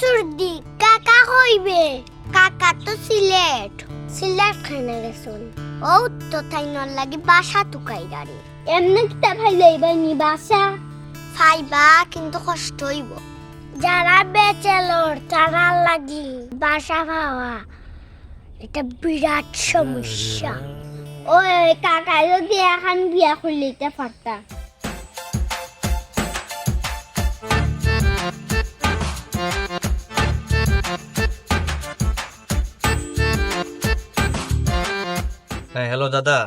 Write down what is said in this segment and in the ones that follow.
সুরদি কাকা হইবে কাকা তো সিলেট সিলেট খানে গেছুন ও তো তাই নর লাগি বাসা তুকাই গাড়ি এমনি কিতা ভাই লইবা নি বাসা? ফাইবা কিন্তু কষ্ট হইব। যারা বেচেলর তারা লাগি বাসা পাওয়া এটা বিরাট সমস্যা। ওই কাকা যদি এখন বিয়া খুলিতে পারতা হ্যালো দাদা।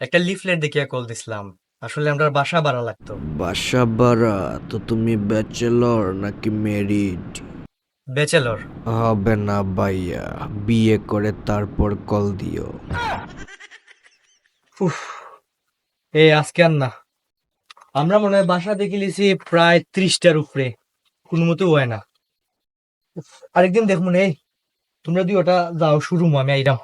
একটা লিফলেট দেখিয়া কল দিছিলাম। আসলে আমরা বাসা ভাড়া লাগতো। বাসা বাড়া তো তুমি ব্যাচেলর নাকি মেরিড ব্যাচেলর হবে না ভাইয়া বিয়ে করে তারপর কল দিও। উফ এই আজকে আর না। আমরা মনে হয় বাসা দেখে লিছি প্রায় ত্রিশটার উপরে। কোনো মতো হয় না। আরেকদিন দেখব এই তোমরা দুই ওটা যাও শুরু আমি আইরাম।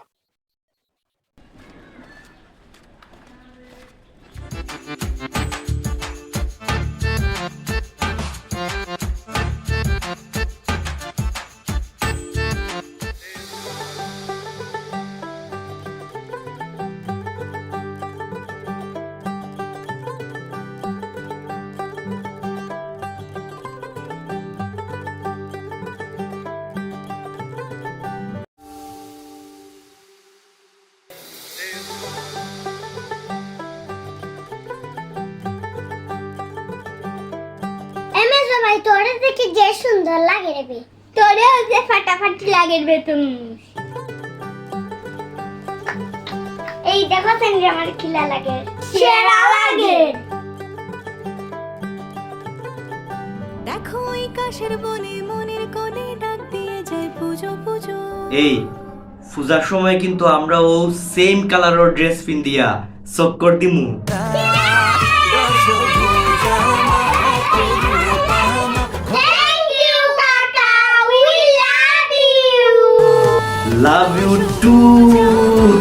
সবাই তোরে দেখে যে সুন্দর লাগে রে বে। তোরে যে ফাটাফাটি লাগে রে তুমি। এই দেখো সেন্দ্র আমার খিলা লাগে। সেরা লাগে। দেখো ওই কাশের বনে মনের কোণে ডাক দিয়ে যায় পুজো পুজো। এই পূজার সময় কিন্তু আমরা ও সেম কালারের ড্রেস পিন্দিয়া চক্কর দিমু। Love you too.